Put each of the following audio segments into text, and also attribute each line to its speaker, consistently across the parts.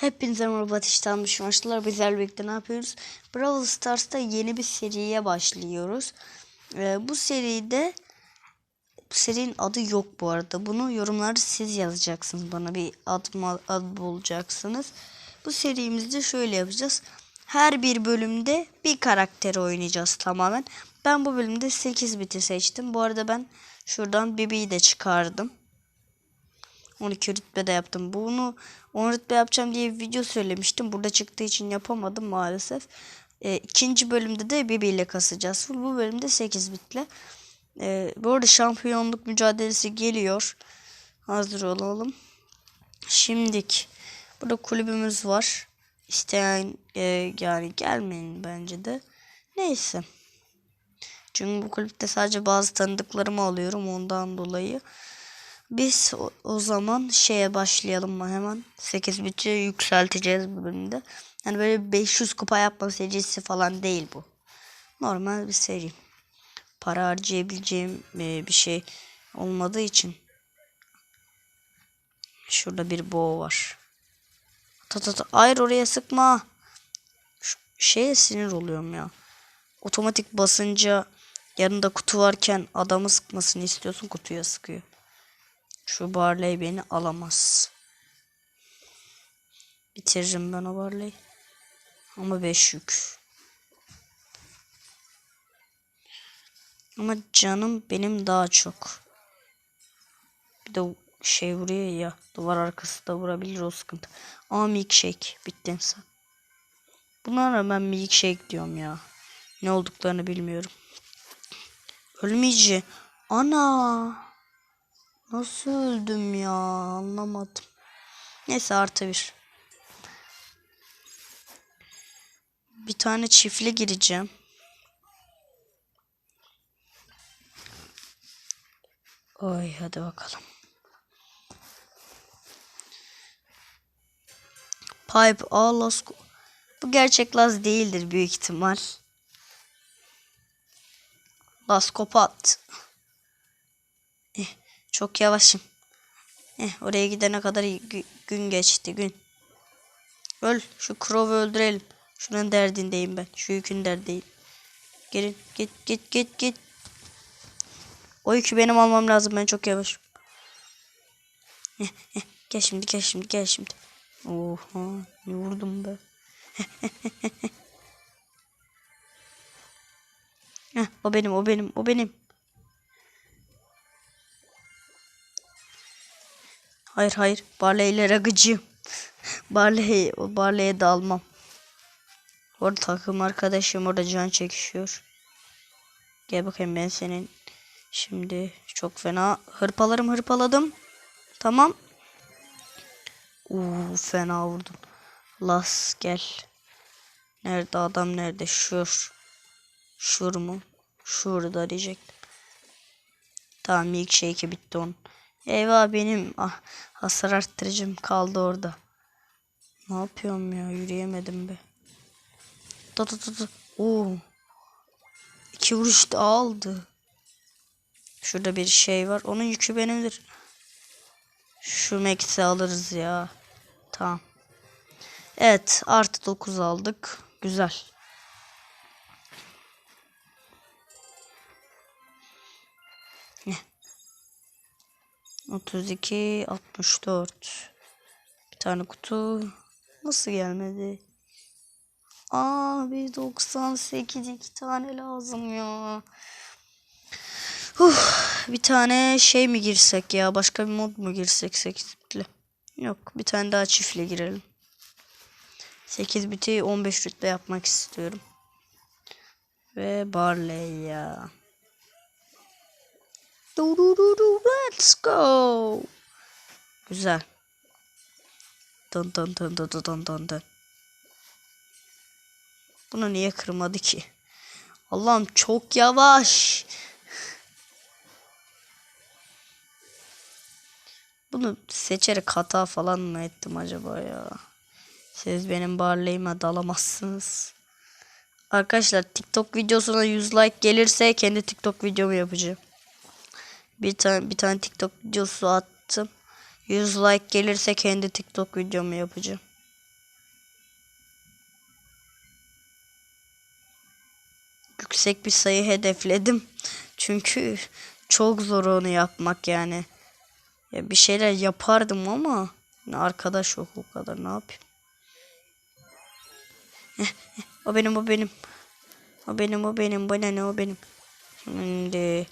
Speaker 1: Hepinize merhaba ateşten maçlar. Bizlerle birlikte ne yapıyoruz? Brawl Stars'ta yeni bir seriye başlıyoruz. Ee, bu seride bu serinin adı yok bu arada. Bunu yorumlarda siz yazacaksınız. Bana bir ad, ad bulacaksınız. Bu serimizde şöyle yapacağız. Her bir bölümde bir karakteri oynayacağız tamamen. Ben bu bölümde 8 biti seçtim. Bu arada ben şuradan Bibi'yi de çıkardım. 12 rütbe de yaptım. Bunu 10 rütbe yapacağım diye bir video söylemiştim. Burada çıktığı için yapamadım maalesef. E, ikinci bölümde de Bibi ile kasacağız. Bu bölümde 8 bitle. E, bu arada şampiyonluk mücadelesi geliyor. Hazır olalım. Şimdik. Burada kulübümüz var. İsteyen e, yani gelmeyin bence de. Neyse. Çünkü bu kulüpte sadece bazı tanıdıklarımı alıyorum ondan dolayı. Biz o, zaman şeye başlayalım mı hemen? 8 biti yükselteceğiz bu bölümde. Yani böyle 500 kupa yapma serisi falan değil bu. Normal bir seri. Para harcayabileceğim e, bir şey olmadığı için. Şurada bir boğa var. Ta ta ta. Hayır oraya sıkma. Şu şeye sinir oluyorum ya. Otomatik basınca yanında kutu varken adamı sıkmasını istiyorsun kutuya sıkıyor. Şu Barley beni alamaz. Bitiririm ben o Barley. Ama 5 yük. Ama canım benim daha çok. Bir de şey vuruyor ya. Duvar arkası da vurabilir o sıkıntı. Ama milkshake. Bittin sen. Bunlara ben milkshake diyorum ya. Ne olduklarını bilmiyorum. Ölmeyeceğim. Ana. Nasıl öldüm ya anlamadım. Neyse artı bir. Bir tane çiftli gireceğim. Oy hadi bakalım. Pipe A Las Bu gerçek Laz değildir büyük ihtimal. Las Kopat. Eh, çok yavaşım. Eh, oraya gidene kadar gü- gün geçti gün. Öl şu Crow'u öldürelim. Şunun derdindeyim ben. Şu yükün derdindeyim. Gelin git git git git. O yükü benim almam lazım ben çok yavaşım. Eh, eh, gel şimdi gel şimdi gel şimdi. Oha ne vurdum be. Heh, o benim o benim o benim. Hayır hayır. Barley'lere gıcığım. Barley, o Barley'e dalmam. Orada takım arkadaşım orada can çekişiyor. Gel bakayım ben senin. Şimdi çok fena hırpalarım hırpaladım. Tamam. Uuu fena vurdum. Las gel. Nerede adam nerede? Şur. Şur mu? Şurada diyecektim. Tamam milkshake'i bitti onun. Eyvah benim ah, hasar arttırıcım kaldı orada. Ne yapıyorum ya yürüyemedim be. Da da da da. Oo. İki vuruş da aldı. Şurada bir şey var. Onun yükü benimdir. Şu Max'i alırız ya. Tamam. Evet artı 9 aldık. Güzel. Heh. 32 64 bir tane kutu. Nasıl gelmedi? Abi 98 iki tane lazım ya. Uf, bir tane şey mi girsek ya? Başka bir mod mu girsek 8 bitli yok bir tane daha çiftle girelim. 8 biti 15 rütbe yapmak istiyorum. Ve Barley ya Du du du du, Let's go. Güzel. Dın dın dın dın dın dın dın. Bunu niye kırmadı ki? Allah'ım çok yavaş. Bunu seçerek hata falan mı ettim acaba ya? Siz benim barleyime dalamazsınız. Arkadaşlar TikTok videosuna 100 like gelirse kendi TikTok videomu yapacağım bir tane bir tane TikTok videosu attım. 100 like gelirse kendi TikTok videomu yapacağım. Yüksek bir sayı hedefledim. Çünkü çok zor onu yapmak yani. Ya bir şeyler yapardım ama arkadaş yok o kadar ne yapayım. Eh, eh, o benim o benim. O benim o benim. Bana ne o benim. Şimdi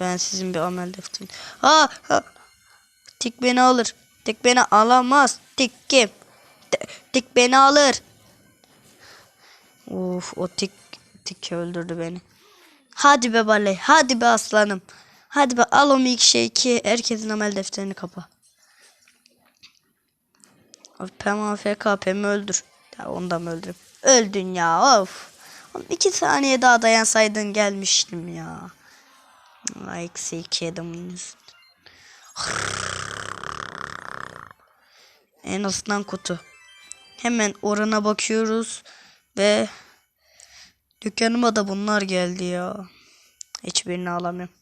Speaker 1: ben sizin bir amel defterim. Ha, ha. Tik beni alır. Tik beni alamaz. Tik kim? Tik beni alır. Uf o tik tik öldürdü beni. Hadi be Baley. Hadi be aslanım. Hadi be al o milkshake'i. Herkesin amel defterini kapa. Of, Pem AFK Pem'i öldür. Ya onu da mı öldürüm? Öldün ya of. İki saniye daha dayansaydın gelmiştim ya. Eksi iki yüzünden. En azından kutu. Hemen orana bakıyoruz ve dükkanıma da bunlar geldi ya. Hiçbirini alamıyorum.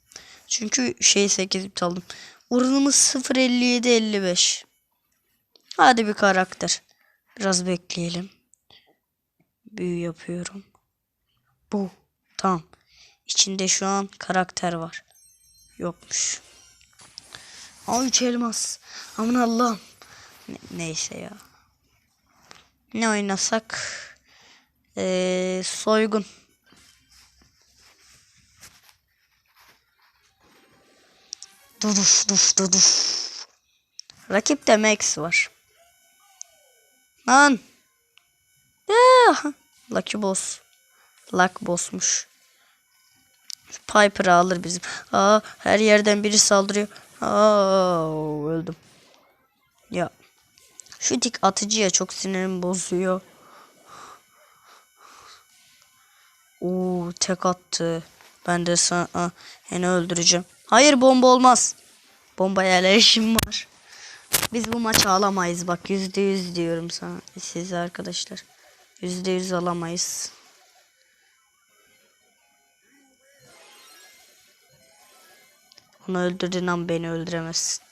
Speaker 1: Çünkü şey 8 bit aldım. Oranımız 0.57 55. Hadi bir karakter. Biraz bekleyelim. Büyü yapıyorum. Bu. Tamam. İçinde şu an karakter var. Yokmuş. Aa 3 elmas. Aman Allah'ım. Ne- neyse ya. Ne oynasak? Ee, soygun. Duduf duf duduf. Rakipte Max var. Lan. Ah, Lucky Boss. Luck Boss'muş. Piper'ı alır bizim. Aa, her yerden biri saldırıyor. Aa, öldüm. Ya. Şu dik atıcıya çok sinirimi bozuyor. Oo, tek attı. Ben de sana seni öldüreceğim. Hayır bomba olmaz. Bombaya alerjim var. Biz bu maçı alamayız bak yüzde yüz diyorum sana size arkadaşlar. Yüzde yüz alamayız. Onu öldürdüğün an beni öldüremezsin.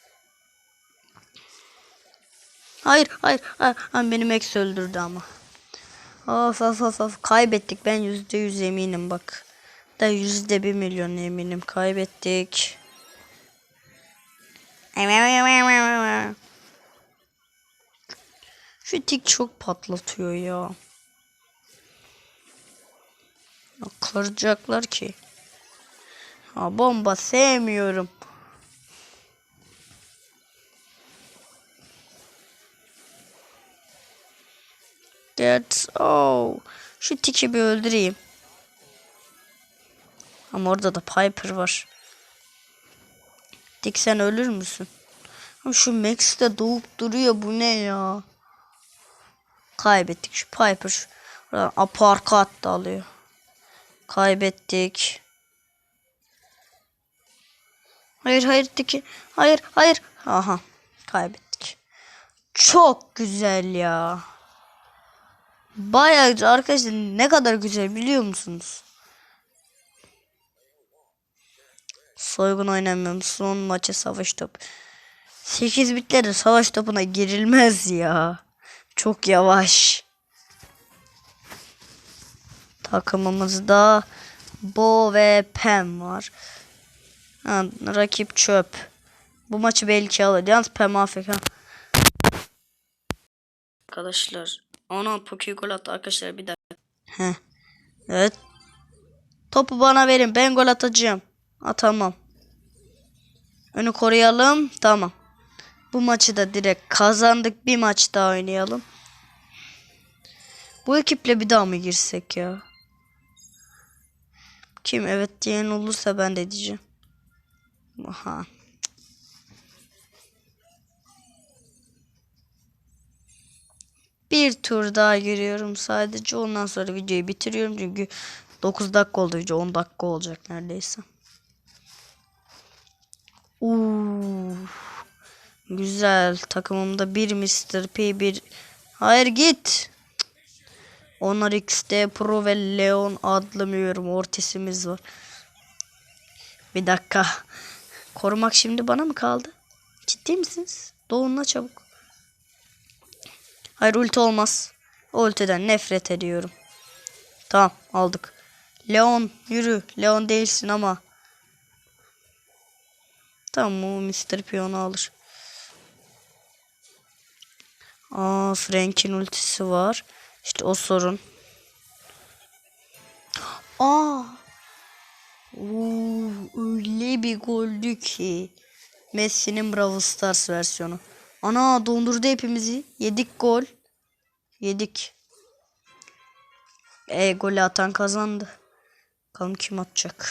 Speaker 1: Hayır hayır hayır, hayır beni Max öldürdü ama. Of of of of kaybettik ben yüzde yüz eminim bak. Da yüzde bir milyon eminim kaybettik. Şu tik çok patlatıyor. Ya Kıracaklar ki. Ha bomba sevmiyorum. Get oh. Şu tiki bir öldüreyim. Ama orada da Piper var. Tik sen ölür müsün? Şu Max de doğup duruyor bu ne ya? Kaybettik şu Piper. Şu, aparkat da alıyor. Kaybettik. Hayır hayır tiki. Hayır hayır. Aha kaybettik. Çok güzel ya. Bayağı güzel arkadaşlar ne kadar güzel biliyor musunuz? Soygun oynamıyorum. Son maçı savaş top. 8 bitlerde savaş topuna girilmez ya. Çok yavaş. Takımımızda Bo ve Pem var. Ha, rakip çöp. Bu maçı belki alır. Yalnız Pem AFK. Arkadaşlar. Ana Poki gol attı arkadaşlar bir dakika. Heh. Evet. Topu bana verin. Ben gol atacağım. Ha tamam. Önü koruyalım. Tamam. Bu maçı da direkt kazandık. Bir maç daha oynayalım. Bu ekiple bir daha mı girsek ya? Kim evet diyen olursa ben de diyeceğim. Aha. Bir tur daha giriyorum sadece. Ondan sonra videoyu bitiriyorum. Çünkü 9 dakika oldu video. 10 dakika olacak neredeyse. Uuu. Güzel. Takımımda bir Mr. P bir. Hayır git. Onlar XD Pro ve Leon adlı bilmiyorum ortisimiz var. Bir dakika. Korumak şimdi bana mı kaldı? Ciddi misiniz? Doğunla çabuk. Hayır ulti olmaz. O ultiden nefret ediyorum. Tamam aldık. Leon yürü. Leon değilsin ama. Tamam o Mr. Pion'u alır. Aa Frank'in ultisi var. İşte o sorun. Aa. Oo, öyle bir goldü ki. Messi'nin Brawl Stars versiyonu. Ana dondurdu hepimizi. Yedik gol. Yedik. E golü atan kazandı. Bakalım kim atacak.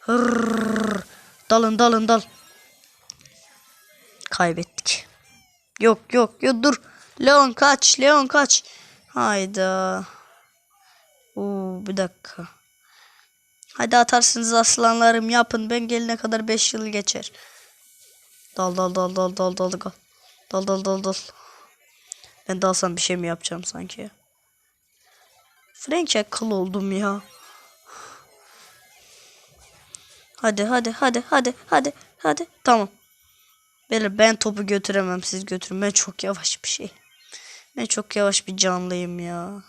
Speaker 1: Hırrrr. Dalın dalın dal. Kaybettik. Yok yok yok dur. Leon kaç. Leon kaç. Hayda. Oo, bir dakika. Hadi atarsınız aslanlarım yapın. Ben gelene kadar 5 yıl geçer. Dal dal dal dal dal dal dal. Dal dal dal dal. Ben dalsam bir şey mi yapacağım sanki. Frank'e kıl oldum ya. Hadi hadi hadi hadi hadi hadi. Tamam. Beyler ben topu götüremem siz götürün. Ben çok yavaş bir şey. Ben çok yavaş bir canlıyım ya.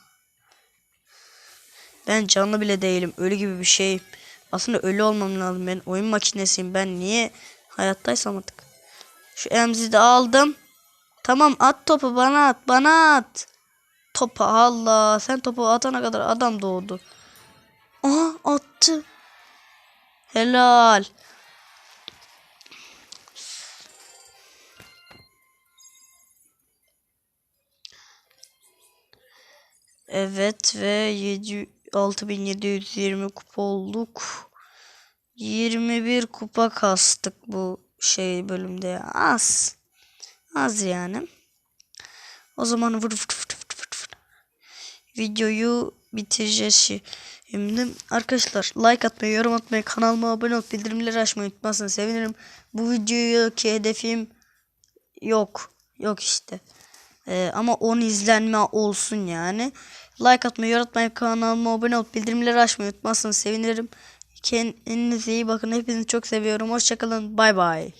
Speaker 1: Ben canlı bile değilim. Ölü gibi bir şeyim. Aslında ölü olmam lazım. Ben oyun makinesiyim. Ben niye hayattaysam artık. Şu emzi de aldım. Tamam at topu bana at. Bana at. Topa Allah. Sen topu atana kadar adam doğdu. Aha attı. Helal. Evet ve 7 6720 kupa olduk. 21 kupa kastık bu şey bölümde. Az. Az yani. O zaman vur vur vur vur vur vur. Videoyu bitireceğiz şimdi. Arkadaşlar like atmayı, yorum atmayı, kanalıma abone olup bildirimleri açmayı unutmazsanız sevinirim. Bu videoyu hedefim yok. Yok işte. Ee, ama 10 izlenme olsun yani. Like atmayı, yorum atmayı, kanalıma abone olup bildirimleri açmayı unutmazsanız sevinirim. Kendinize iyi bakın. Hepinizi çok seviyorum. Hoşçakalın. Bay bay.